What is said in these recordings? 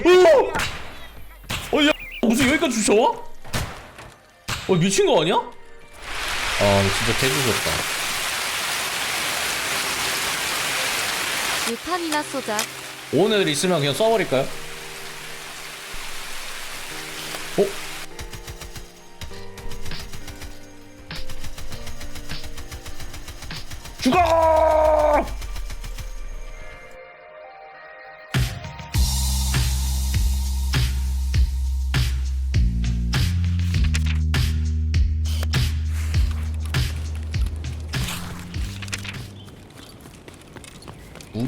오! 어, 야, 무슨 여기까지 주셔와? 어, 미친 거 아니야? 아, 진짜 개주셨다. 유탄이나 쏘자. 오늘 있으면 그냥 쏴버릴까요? 어? 죽어!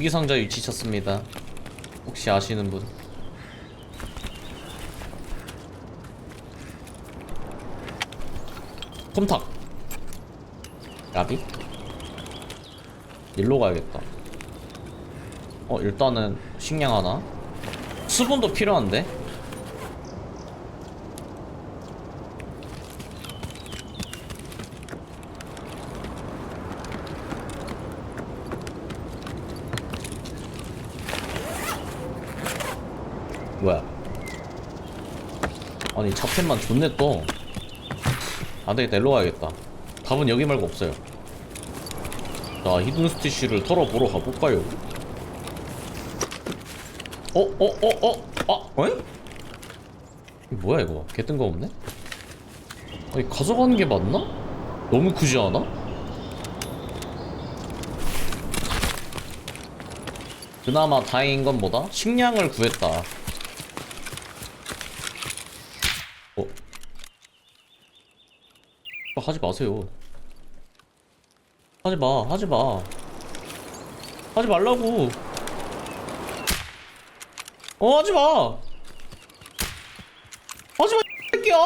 무기 상자 위치 찾습니다. 혹시 아시는 분? 콤탁 야비? 일로 가야겠다 어 일단은 식량 하나 수분도 필요한데? 뭐야 아니 차템만 존내 떠 안되겠다 일로 가야겠다 답은 여기 말고 없어요 자 히든 스티쉬를 털어보러 가볼까요 어? 어? 어? 어? 아? 어이? 이거 뭐야 이거 개 뜬금없네? 아니 가져가는 게 맞나? 너무 크지 않아? 그나마 다행인 건 뭐다? 식량을 구했다 어? 아, 하지 마세요. 하지 마, 하지 마. 하지 말라고. 어, 하지 마. 하지 마, 이 새끼야.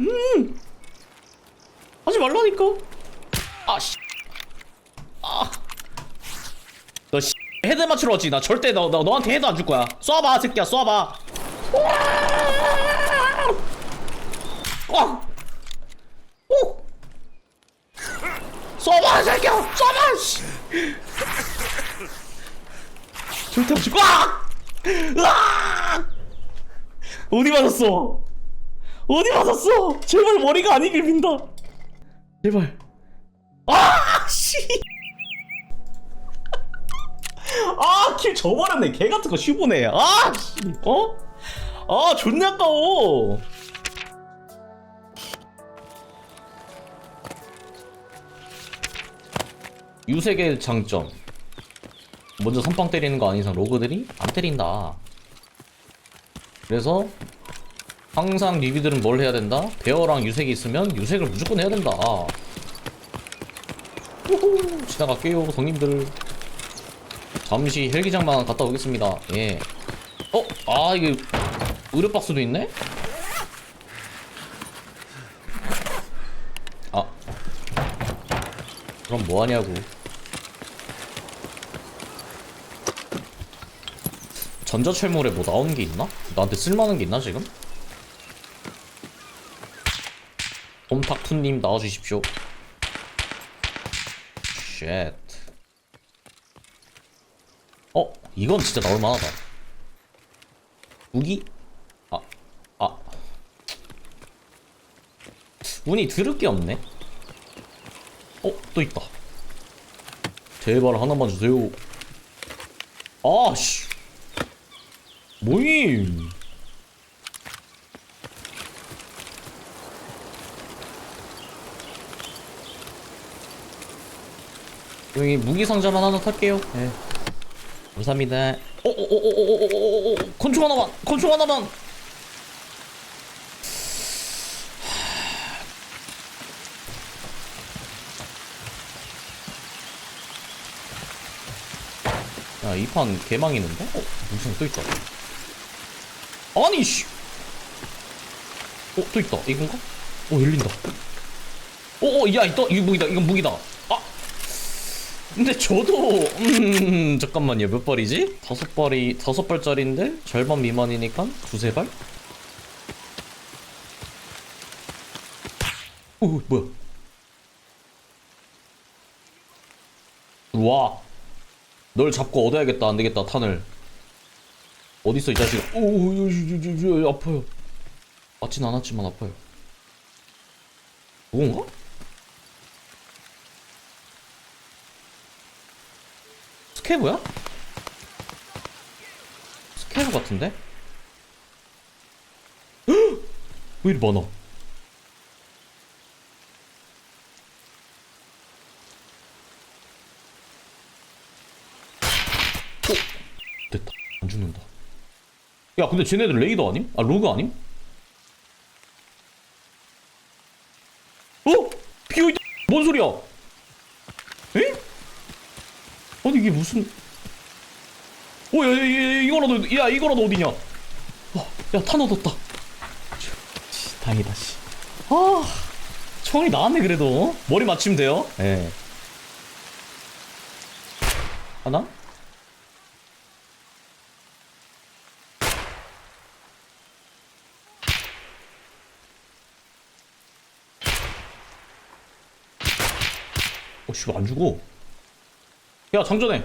음. 하지 말라니까. 아, 씨. 아. 너 씨. 헤드 맞추러 왔지? 나 절대 너, 너 너한테 헤드 안 줄 거야. 쏴봐, 새끼야, 쏴봐. 어! 오! 쏴봐, 새끼야! 쏴봐, 씨! 절대 없이, 와! 으아! 어디 맞았어? 어디 맞았어? 제발 머리가 아니길 빈다. 제발. 아, 씨! 아, 킬 저버렸네. 개 같은 거 슈보네. 아, 씨. 어? 아, 존나 아까워. 유색의 장점. 먼저 선빵 때리는 거 아닌 이상 로그들이 안 때린다. 그래서 항상 리뷰들은 뭘 해야 된다? 베어랑 유색이 있으면 유색을 무조건 해야 된다. 우후, 지나갈게요 성님들. 잠시 헬기장만 갔다 오겠습니다. 예. 어? 아 이게 의료 박스도 있네? 아. 그럼 뭐하냐고 전자철물에 뭐 나오는 게 있나? 나한테 쓸만한 게 있나 지금? 홈탁투님 나와주십시오 쉣 어? 이건 진짜 나올 만하다 무기? 아, 아 운이 드럽게 없네 어? 또 있다 제발 하나만 주세요 아씨 뭐임 여기 무기 상자만 하나 탈게요 네. 감사합니다 오오오오오오오오 건축 하나만 건축 하나만 야, 이 판 개망이는데? 어, 무슨 또 있다. 아니, 씨! 어, 또 있다. 이건가? 어, 열린다. 어, 어, 야, 있다. 이거 무기다. 이건 무기다. 아! 근데 저도, 음, 잠깐만요. 몇 발이지? 다섯 발이, 다섯 발짜리인데? 절반 미만이니까? 두세 발? 오, 뭐야. 와. 널 잡고 얻어야겠다 안 되겠다 탄을 어딨어 이 자식 오오오오오 아파요 맞진 않았지만 아파요 그건가? 스케브야? 스케브 같은데? 헉! 왜 이리 많아? 오! 됐다. 안 죽는다. 야, 근데 쟤네들 레이더 아님? 아, 로그 아님? 어? 비어있다! 뭔 소리야? 에? 아니, 이게 무슨. 어, 야, 야, 야, 이거라도, 야, 이거라도 어디냐? 어, 야, 탄 얻었다. 씨, 다행이다, 씨. 아, 총이 나왔네, 그래도. 어? 머리 맞추면 돼요. 예. 하나? 어, 씨, 안 죽어. 야, 장전해.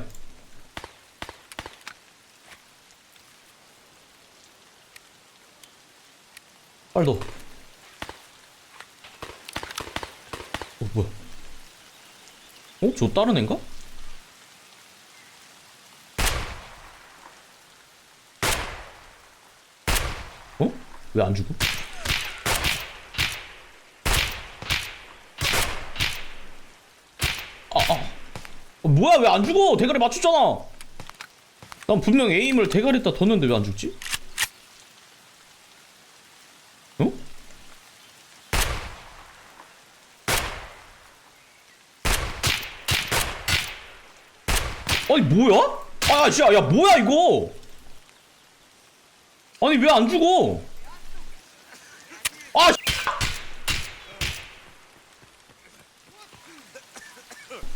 빨리 넣어. 어, 뭐야? 어? 저 다른 앤가? 어? 왜 안 죽어? 아, 아. 어, 뭐야, 왜 안 죽어? 대가리 맞췄잖아. 난 분명 에임을 대가리에다 뒀는데 왜 안 죽지? 어? 아니, 뭐야? 아, 진짜, 야, 뭐야, 이거? 아니, 왜 안 죽어? 아, 씨.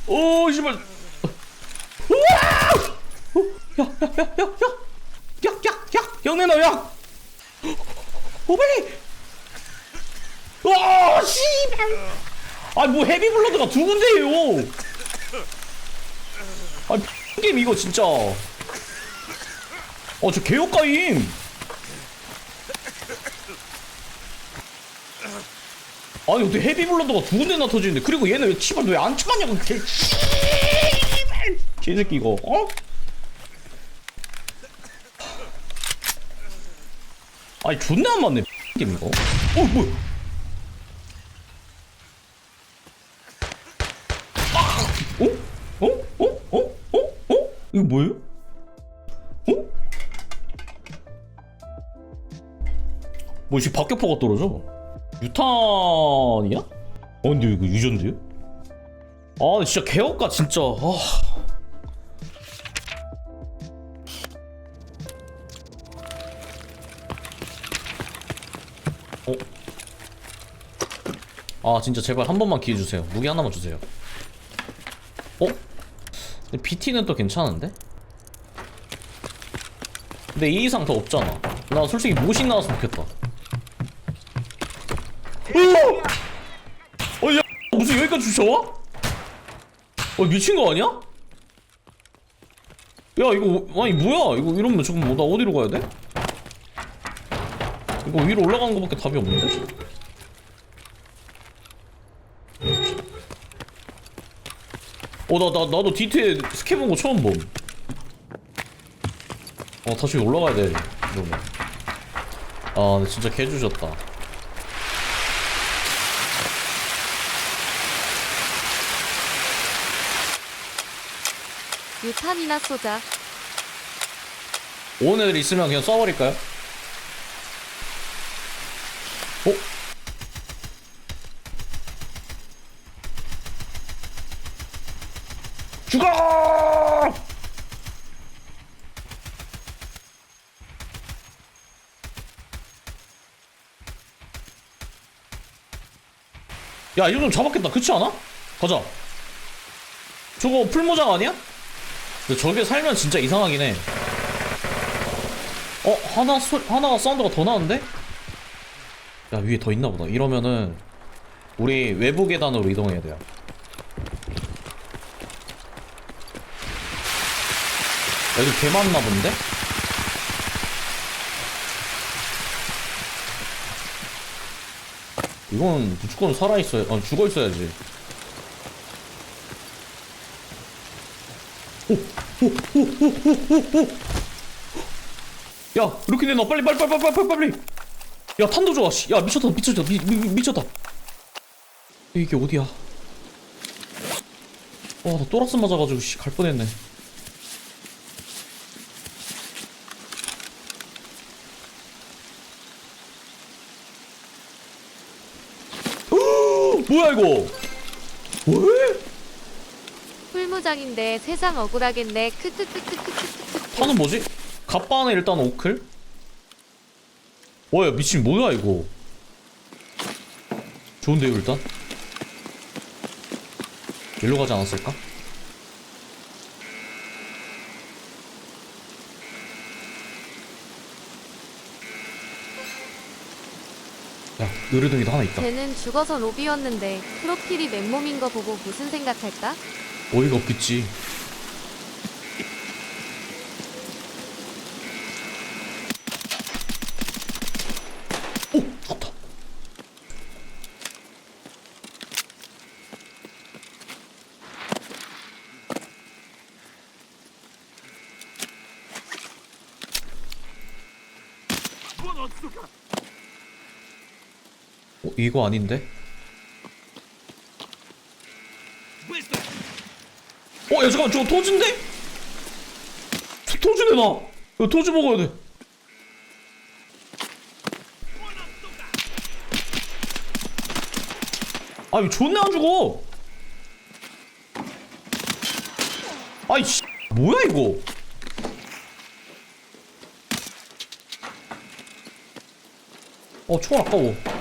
오, 씨발. 어, 야, 야, 야, 야, 야. 야, 야, 야, 영내너, 야. 오베이! 와, 씨발! 아, 뭐 헤비 블러드가 두 군데예요. 아, 게임 이거 진짜. 어, 저 개혁가임. 아니 어떻게 헤비 블러드가 두 군데나 터지는데 그리고 얘는 왜 치발 왜안 쳐맞냐고 개 씨발 개새끼 이거 어? 아니 존나 안 맞네 게임 이거 어 뭐야 아! 어? 어? 어? 어? 어? 어? 이거 뭐예요? 어? 뭐 지금 박격포가 떨어져 유탄이야? 어 근데 이거 유전데요? 아 진짜 개업가 진짜 아. 아 진짜 제발 한 번만 기회 주세요 무기 하나만 주세요 어? 근데 BT는 또 괜찮은데? 근데 이 이상 더 없잖아 나 솔직히 모신 나왔으면 좋겠다 어! 어, 야, 무슨 여기까지 주셔와? 어, 미친 거 아니야? 야, 이거, 아니, 뭐야? 이거 이러면 지금 뭐, 나 어디로 가야 돼? 이거 위로 올라가는 거밖에 답이 없는데? 어, 나, 나, 나도 디트에 스캐 본거 처음 봄. 어, 다시 올라가야 돼, 이러면. 아, 근데 진짜 개주셨다. 유탄이나 쏘자. 온 애들 있으면 그냥 쏴버릴까요? 죽어! 야, 이거 좀 잡았겠다. 그렇지 않아? 가자. 저거 풀모장 아니야? 근데 저게 살면 진짜 이상하긴 해. 어 하나 소 하나가 사운드가 더 나는데? 야 위에 더 있나 보다. 이러면은 우리 외부 계단으로 이동해야 돼요. 애들 개 많나 본데? 이건 무조건 살아있어야, 어, 죽어있어야지. 야, 이렇게 내놔. 빨리, 빨리, 빨리, 빨리, 빨리, 빨리. 야, 탄도 좋아. 씨. 야, 미쳤다, 미쳤다, 미, 미, 미- 미쳤다. 이게 어디야? 와, 나 또라스 맞아가지고, 씨, 갈 뻔했네. 어, 뭐야, 이거? 왜? 풀무장인데 세상 억울하겠네. 크크크크크크크. 탄은 뭐지? 갑바는 일단 오클? 와야 미친 뭐야 이거 좋은데요 일단 일로 가지 않았을까? 야 의뢰동이도 하나 있다 쟤는 죽어서 로비였는데 프로필이 맨몸인 거 보고 무슨 생각할까? 어이가 없겠지 이거 아닌데? 어, 야, 잠깐만, 저거 토즈인데? 저 토즈 내놔. 이거 토즈 먹어야 돼. 아, 이거 존나 안 죽어. 아이, 씨. 뭐야, 이거? 어, 총 아까워.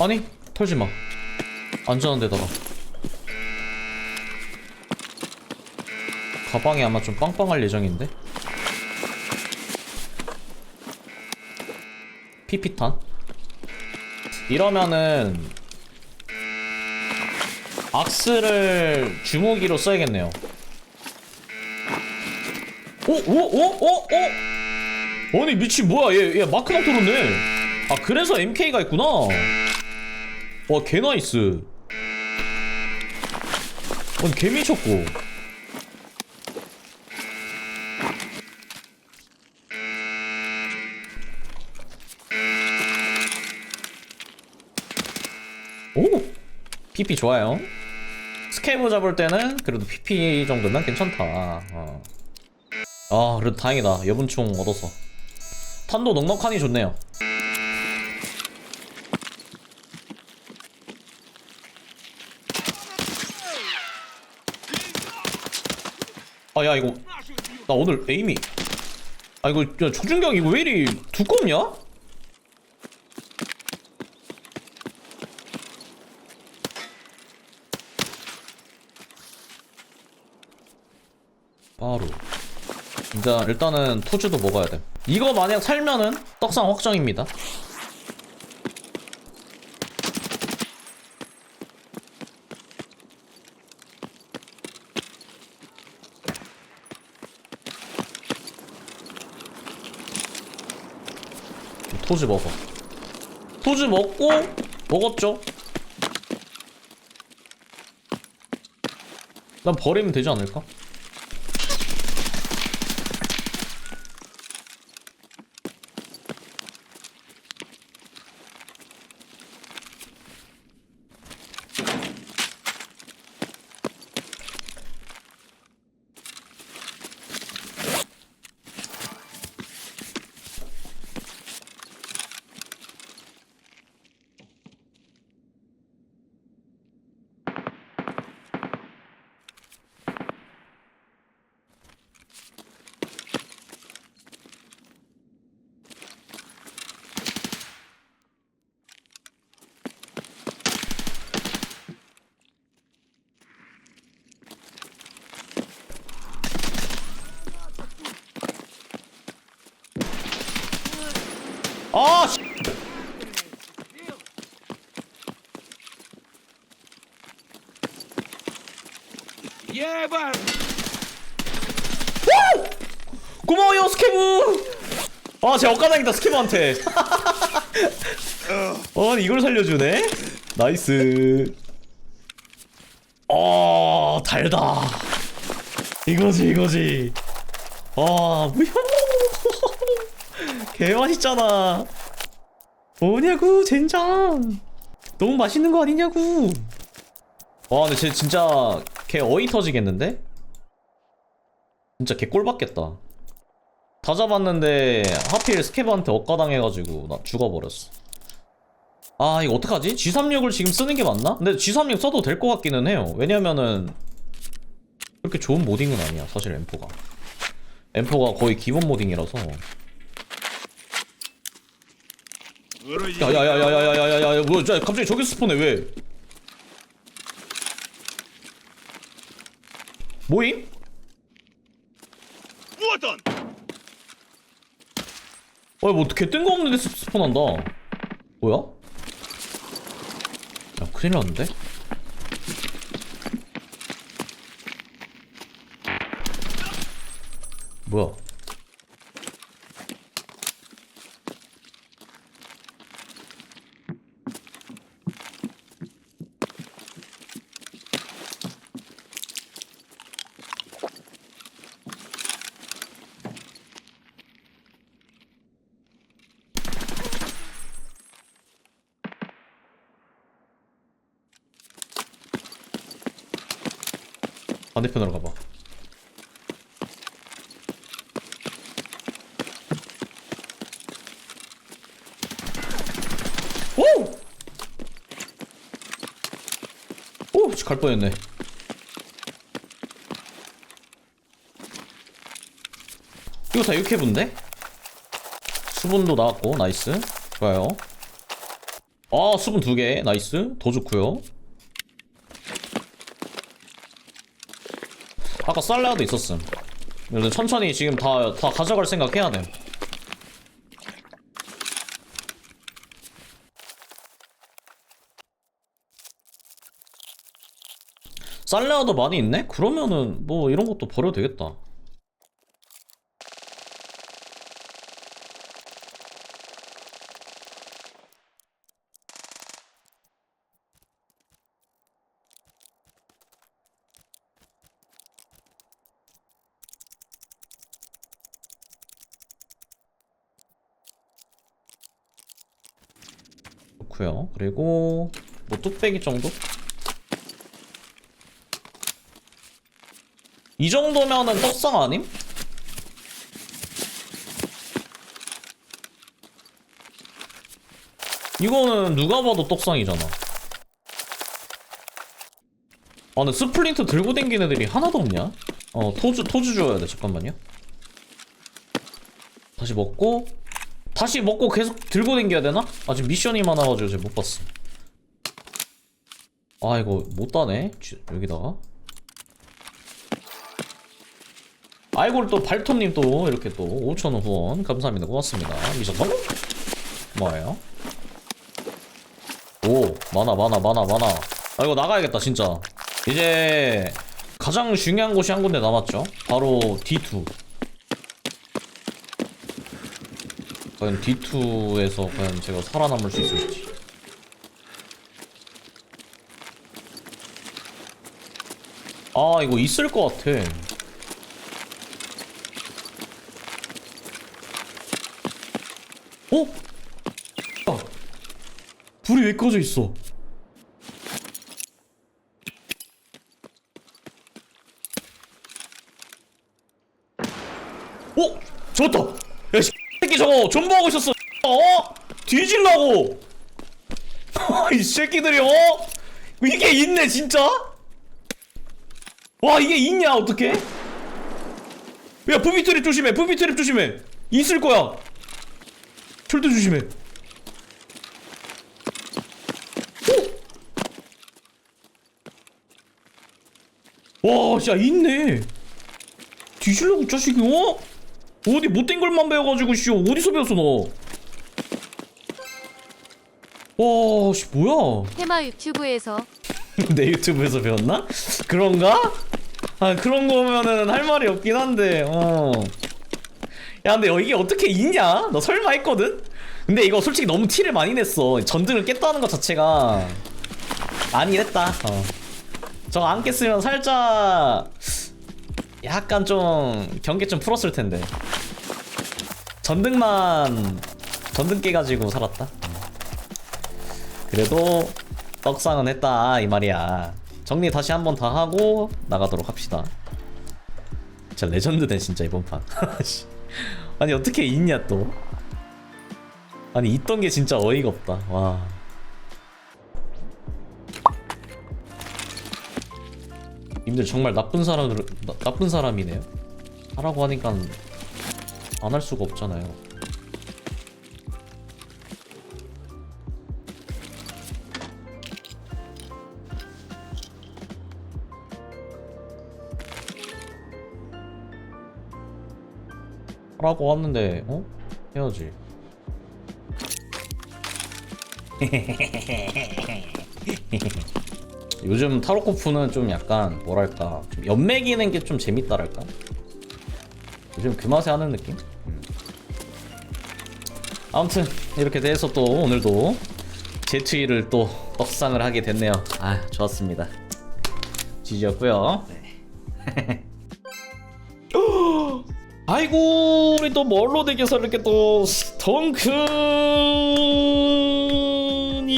아니 털지 마 안전한 데다가 가방이 아마 좀 빵빵할 예정인데 피피탄 이러면은 악스를 주무기로 써야겠네요 오? 오? 오? 오? 오? 아니 미친 뭐야 얘, 얘 마크막 돌았네 아 그래서 MK가 있구나 와, 개 나이스. 아니, 개 미쳤고. 오! PP 좋아요. 스케브 잡을 때는 그래도 PP 정도면 괜찮다. 어. 아, 그래도 다행이다. 여분총 얻어서. 탄도 넉넉하니 좋네요. 아, 야, 이거. 나 오늘 에임이. 아, 이거, 야, 초중경 이거 왜 이리 두껍냐? 바로. 진짜, 일단은 토즈도 먹어야 돼. 이거 만약 살면은 떡상 확정입니다. 토즈 먹어. 토즈 먹고 먹었죠. 난 버리면 되지 않을까? 아제 엇가당이다 스케브한테. 어 이걸 살려주네? 나이스. 어 달다. 이거지 이거지. 아 무효 개맛있잖아. 뭐냐고 젠장. 너무 맛있는 거 아니냐고. 와 근데 쟤 진짜 개 어이 터지겠는데? 진짜 개 꼴 받겠다 다 잡았는데 하필 스케브한테 억가당해가지고 나 죽어버렸어 아 이거 어떡하지? G36을 지금 쓰는 게 맞나? 근데 G36 써도 될 것 같기는 해요 왜냐면은 그렇게 좋은 모딩은 아니야 사실 M4가 M4가 거의 기본 모딩이라서 야야야야야야야야야 뭐야 갑자기 저기 스폰해 왜 뭐임? 어이 뭐 어떻게 뜬금없는 데서 스폰한다 뭐야? 야 큰일 났는데? 뭐야 반대편으로 가봐 오! 오! 씨, 갈 뻔했네 이거 다 6회분데? 수분도 나왔고 나이스 좋아요 아 수분 2개 나이스 더 좋고요 아까 쌀라도 있었음. 그래서 천천히 지금 다, 다 가져갈 생각 해야 돼. 쌀라도 많이 있네? 그러면은 뭐 이런 것도 버려도 되겠다. 그리고 뭐 뚝배기 정도? 이 정도면은 떡상 아님? 이거는 누가 봐도 떡상이잖아. 아, 근데 스플린트 들고 댕기는 애들이 하나도 없냐? 어, 토주, 토주 줘야 돼. 잠깐만요. 다시 먹고, 다시 먹고 계속 들고 댕겨야 되나? 아직 미션이 많아가지고 제가 못 봤어. 아 이거 못 따네. 쥐- 여기다가. 아이고 또 발톱님 또 이렇게 또 5천원 후원 감사합니다. 고맙습니다. 미션 번 뭐예요? 오 많아 많아 많아 많아. 아 이거 나가야겠다 진짜. 이제 가장 중요한 곳이 한 군데 남았죠. 바로 D2. 과연 D2에서 과연 제가 살아남을 수 있을지. 아, 이거 있을 것 같아. 어? 아, 불이 왜 꺼져 있어? 어? 좋다! 저거 존버하고 있었어. 어? 뒤질라고. 이 새끼들이 어? 이게 있네 진짜? 와 이게 있냐 어떻게? 야 부비 트랩 조심해 부비 트랩 조심해 있을 거야 절대 조심해 오! 와 진짜 있네 뒤질라고 이 자식이 어? 어디 못된 걸만 배워가지고 씨 어디서 배웠어 너? 와, 씨 뭐야? 테마 유튜브에서 내 유튜브에서 배웠나? 그런가? 아 그런 거면은 할 말이 없긴 한데 어. 야 근데 이게 어떻게 있냐? 너 설마 했거든? 근데 이거 솔직히 너무 티를 많이 냈어 전등을 깼다는 것 자체가 아니긴 했다 어. 저거 안 깼으면 살짝 약간 좀 경계 좀 풀었을 텐데. 전등만 전등 깨가지고 살았다? 그래도 떡상은 했다 이 말이야. 정리 다시 한번 다 하고 나가도록 합시다. 진짜 레전드네 진짜 이번 판. 씨. 아니 어떻게 있냐 또? 아니 있던 게 진짜 어이가 없다. 와 님들 정말 나쁜 사람 나, 나쁜 사람이네요. 하라고 하니까 안 할 수가 없잖아요. 하라고 하는데 어? 해야지 요즘 타로코프는 좀 약간 뭐랄까 좀 연맥이는 게 좀 재밌다랄까? 요즘 그 맛에 하는 느낌? 음. 아무튼 이렇게 돼서 또 오늘도 제트위를 또 떡상을 하게 됐네요. 아 좋았습니다. 지지였고요. 네. 아이고 우리 또 뭘로 대겨서 이렇게 또 스톤큰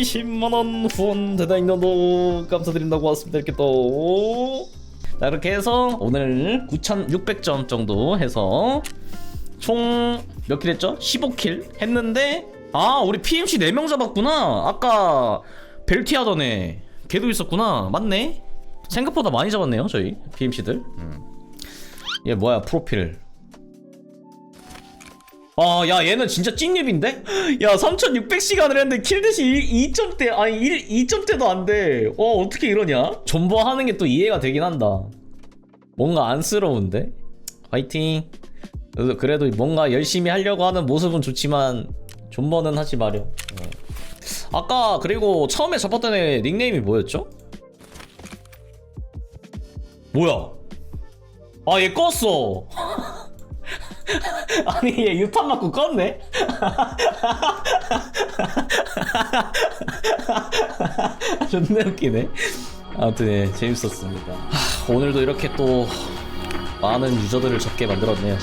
20만원 후원 대단히 너도 감사드린다고 왔습니다. 이렇게 또. 자, 이렇게 해서 오늘 9600점 정도 해서 총 몇 킬 했죠? 15킬 했는데 아 우리 PMC 4명 잡았구나. 아까 벨티 하던 애 걔도 있었구나. 맞네. 생각보다 많이 잡았네요 저희 PMC들. 음. 얘 뭐야 프로필 아, 야, 얘는 진짜 찐입인데? 야, 3600시간을 했는데 킬대시 2점대, 아니, 1, 2점대도 안 돼. 어, 어떻게 이러냐? 존버하는 게 또 이해가 되긴 한다. 뭔가 안쓰러운데? 화이팅. 그래도, 그래도 뭔가 열심히 하려고 하는 모습은 좋지만, 존버는 하지 마렴. 어. 아까, 그리고 처음에 잡았던 애 닉네임이 뭐였죠? 뭐야? 아, 얘 껐어. 아니 얘 유탄 맞고 껐네? 존나 웃기네. 아무튼 예, 재밌었습니다. 하, 오늘도 이렇게 또 많은 유저들을 적게 만들었네요